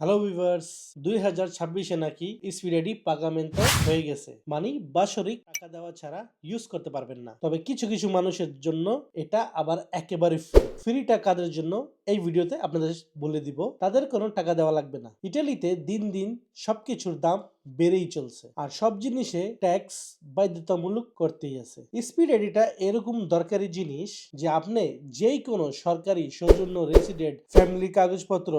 Hello viewers দুই হাজার ছাব্বিশে নাকি স্পিডেডি পাগামেন্ত হয়ে গেছে। মানে বাৎসরিক টাকা দেওয়া ছাড়া ইউজ করতে পারবেন না। তবে কিছু কিছু মানুষের জন্য এটা আবার একেবারে ফ্রি ফ্রিটা কাদের জন্য এই ভিডিওতে আপনাদের বলে দিব, তাদের কোনো টাকা দেওয়া লাগবে না। ইটালিতে দিন দিন সবকিছুর দাম বেড়েই চলছে। আর সব জিনিসে ট্যাক্স বাধ্যতামূলক করতেই আছে। স্পিড এডিটা এরকম দরকারি জিনিস যে আপনি যেই কোনো সরকারি সৌজন্য রেসিডেন্ট ফ্যামিলি কাগজপত্র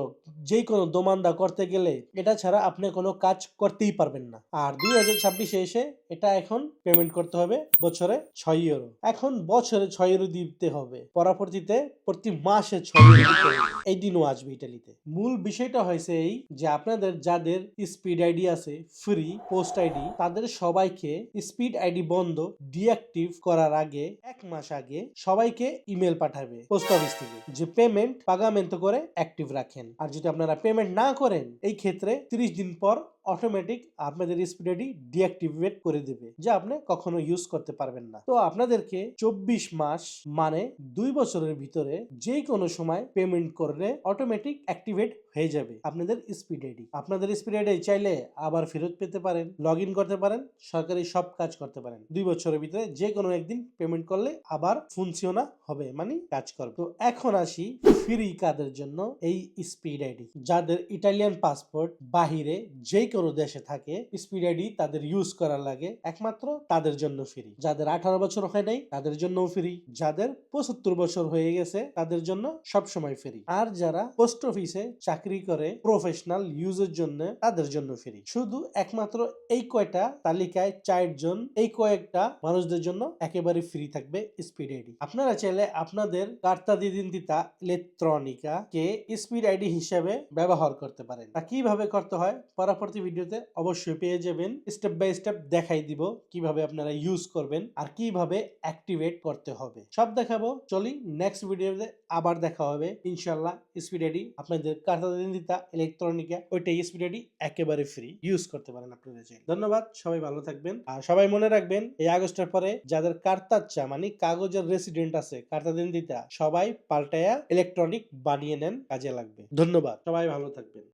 যেই কোনো দোমান্দা করতে গেলে এটা ছাড়া আপনি কোনো কাজ করতেই পারবেন না। আর দুই হাজার ছাব্বিশে এসে এটা এখন পেমেন্ট করতে হবে বছরে ছয় ইউরো এখন বছরে ছয় ইউরো দিতে হবে। পরবর্তীতে প্রতি মাসে ছয় ইউরো এই দিনও আসবে ইটালিতে মূল বিষয়টা হয়েছে এই যে আপনাদের যাদের স্পিড আইডি আছে ফ্রি পোস্ট আইডি তাদের সবাইকে স্পিড আইডি বন্ধ ডিঅ্যাক্টিভ করার আগে এক মাস আগে সবাইকে ইমেল পাঠাবে পোস্ট অফিস থেকে, যে পেমেন্ট পাগামেন্ট করে অ্যাক্টিভ রাখেন। আর যদি আপনারা পেমেন্ট না করেন, এই ক্ষেত্রে 30 দিন পর অটোমেটিক আপনাদের স্পিড আইডি ডিঅ্যাক্টিভেট করে দেবে, যা আপনি কখনো ইউজ করতে পারবেন না। তো আপনাদেরকে চব্বিশ মাস মানে দুই বছরের ভিতরে যে কোনো সময় পেমেন্ট করলে অটোমেটিক অ্যাক্টিভেট হয়ে যাবে আপনাদের স্পিড আইডি আপনাদের স্পিড চাইলে আবার ফেরত পেতে পারেন লগ ইন করতে পারেন, সরকারি সব কাজ করতে পারেন। দুই বছরের ভিতরে যে কোনো একদিন পেমেন্ট করলে আবার ফুনসিওনা হবে মানে কাজ করবে। তো এখন আসি ফ্রি কাদের জন্য এই স্পিড আইডি যাদের ইটালিয়ান পাসপোর্ট বাহিরে যে কোনো দেশে থাকে স্পিড আইডি তাদের ইউজ করার লাগে, একমাত্র তাদের জন্য ফ্রি যাদের আঠারো বছর হয় নাই, তাদের জন্য ফ্রি যাদের পঁচাত্তর বছর হয়ে গেছে, তাদের জন্য সব সময় ফ্রি আর যারা পোস্ট অফিসে চাকরি করে প্রফেশনাল ইউজের জন্য, তাদের জন্য ফ্রি শুধু একমাত্র এই কয়টা তালিকায় চারজন, এই কয়েকটা মানুষদের জন্য একেবারে ফ্রি থাকবে স্পিড আইডি আপনারা চাইলে আপনাদের কার্তা দিদিন্তিতা ইলেকট্রনিকা কে স্পিড আইডি হিসেবে ব্যবহার করতে পারেন। তা কীভাবে করতে হয়? পরবর্তী ভিডিওতে অবশ্যই পেয়ে যাবেন। স্টেপ বাই স্টেপ দেখাই দিব কীভাবে আপনারা ইউজ করবেন আর কীভাবে অ্যাক্টিভেট করতে হবে। সব দেখাবো। চলি নেক্সট ভিডিওতে আবার দেখা হবে। ইনশাল্লাহ স্পিড আইডি আপনাদের কার্তা দিদিন্তিতা ইলেকট্রনিকা ওইটা স্পিড আইডি একেবারে ফ্রি ইউজ করতে পারেন আপনারা চাইলে ধন্যবাদ। সবাই ভালো থাকবেন। আর সবাই মনে রাখবেন, এই আগস্টের পরে যাদের কার্তাচ্চা মানে কাগজের রেসিডেন্ট আছে কার্তা দিন দিতা সবাই পাল্টায়া ইলেকট্রনিক বানিয়ে নেন, কাজে লাগবে। ধন্যবাদ। সবাই ভালো থাকবেন।